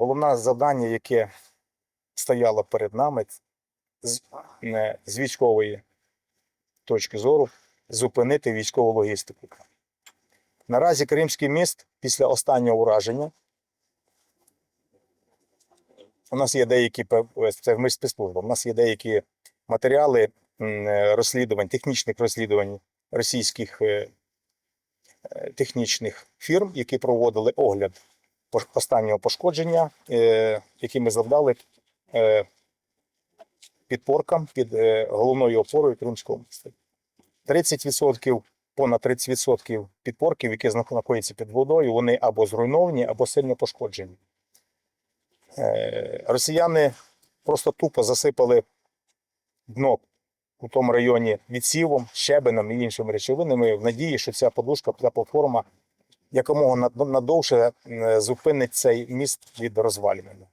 Головне завдання, яке стояло перед нами з, не, з військової точки зору, зупинити військову логістику. Наразі Кримський міст після останнього ураження. У нас є деякі це ми спецслужба. У нас є деякі матеріали е, розслідувань, технічних розслідувань російських е, е, технічних фірм, які проводили огляд останнього пошкодження, е, які ми завдали е, підпоркам під е, головною опорою Кримського міста. 30%, понад 30% підпорків, які знах- знаходяться під водою, вони або зруйновані, або сильно пошкоджені. Росіяни просто тупо засипали дно у тому районі відсівом, щебеном і іншими речовинами в надії, що ця подушка, ця платформа якомога над- надовше е, зупинить цей міст від розвалювання.